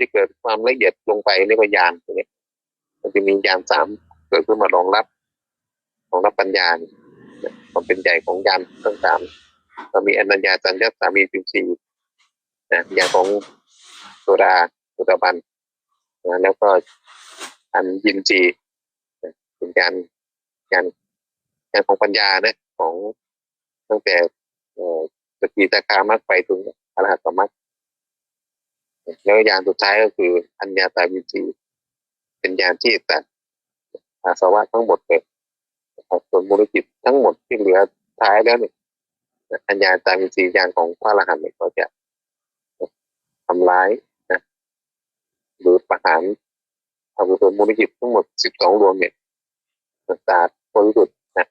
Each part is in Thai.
ที่เกิดความละเอียดลงไปเรียกว่ายานตรงนี้มันจะมียานสามเกิดขึ้นมารองรับรองรับปัญญาเนี่ยความเป็นใหญ่ของยานทั้งสามเรามีอนัญญาสัญญาสามีสิบสี่นะยางของโซดาโซดาบันนะแล้วก็อันยินจีเป็นการการการของปัญญาเนี่ยของตั้งแต่เอ่อสกิตาคามรรคไปถึงอรหัตมรร แล้วยานสุดท้ายก็คืออัญญาตาวิจีเป็นยานที่ตัดอาสวะทั้งหมดเลยส่วนมูลจิตทั้งหมดที่เหลือท้ายแล้วเนี่ยอัญญาตาวิจียานของพระอรหันต์เนี่ยก็จะทำร้ายนะหรือประหารอาวุธมูลจิตทั้งหมดสิบสองดวงเนี่ยศาสตร์บริสุทธิ์นะ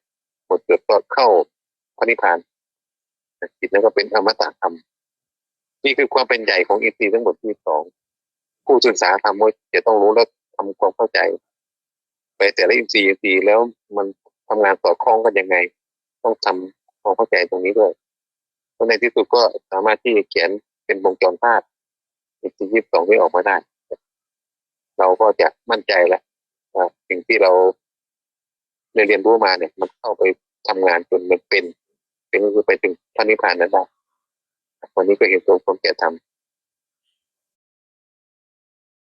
หมดเกิดก็เข้าพระนิพพานจิตนั้นก็เป็นอมตะธรรม นี่คือความเป็นใหญ่ของอินทรีย์ทั้งหมดที่สองผู้ศึกษาธรรมว่าจะต้องรู้และทำความเข้าใจไปแต่ละอินทรีย์อินทรีย์แล้วมันทำงานต่อคล้องกันยังไง ต้องทำความเข้าใจตรงนี้ด้วยเพราะในที่สุดก็สามารถที่จะเขียนเป็นวงจรภาพอินทรีย์ยี่สิบสองที่ออกมาได้ เราก็จะมั่นใจแล้วสิ่งที่เราได้เรียนรู้มาเนี่ย มันเข้าไปทำงานจนมันเป็น เป็นก็คือไปถึงพระนิพพานนั้นได้ วันนี้ก็เห็นตรงความจะท